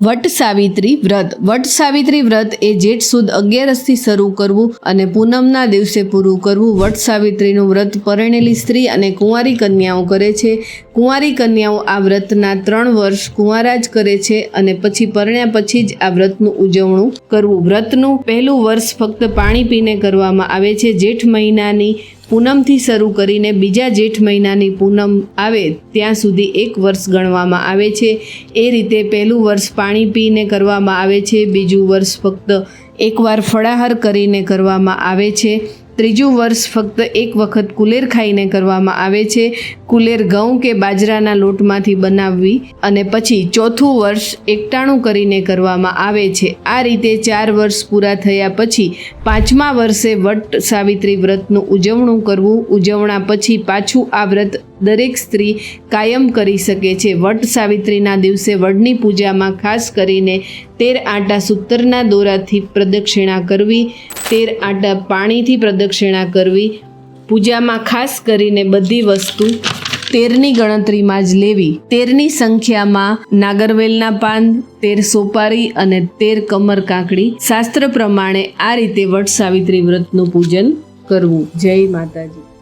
વટ સાવિત્રી વ્રત. વટ સાવિત્રી વ્રત એ જેઠ સુદ અગિયારસથી શરૂ કરવું અને પૂનમના દિવસે પૂરું કરવું. વટ સાવિત્રીનું વ્રત પરણેલી સ્ત્રી અને કુંવારી કન્યાઓ કરે છે. કુંવારી કન્યાઓ આ વ્રતના ત્રણ વર્ષ કુંવારા જ કરે છે અને પછી પરણ્યા પછી જ આ વ્રતનું ઉજવણું કરવું. વ્રતનું પહેલું વર્ષ ફક્ત પાણી પીને કરવામાં આવે છે. જેઠ મહિનાની પૂનમથી શરૂ કરીને બીજા જેઠ મહિનાની પૂનમ આવે ત્યાં સુધી એક વર્ષ ગણવામાં આવે છે. એ રીતે પહેલું વર્ષ પાણી પીને કરવામાં આવે છે, બીજું વર્ષ ફક્ત એકવાર ફળાહાર કરીને કરવામાં આવે છે. ત્રીજું વર્ષ ફક્ત એક વખત કુલેર ખાઈને કરવામાં આવે છે. કુલેર ઘઉં કે બાજરાના લોટમાંથી બનાવવી અને પછી ચોથું વર્ષ એકટાણું કરીને કરવામાં આવે છે. આ રીતે ચાર વર્ષ પૂરા થયા પછી પાંચમા વર્ષે વટ સાવિત્રી વ્રતનું ઉજવણું કરવું, ઉજવણા પછી પાછું આ વ્રત દરેક સ્ત્રી કાયમ કરી શકે છે. વટ સાવિત્રીના દિવસે વડની પૂજામાં ખાસ કરીને તેર આંટા સૂતરના દોરાથી પ્રદક્ષિણા કરવી, તેર આંટા પાણીથી પ્રદક્ષિણા કરવી, પૂજામાં ખાસ કરીને બધી વસ્તુ તેરની ગણતરીમાં જ લેવી. તેરની સંખ્યામાં નાગરવેલના પાન, તેર સોપારી અને તેર કમર કાકડી. શાસ્ત્ર પ્રમાણે આ રીતે વટ સાવિત્રી વ્રતનું પૂજન કરવું. જય માતાજી.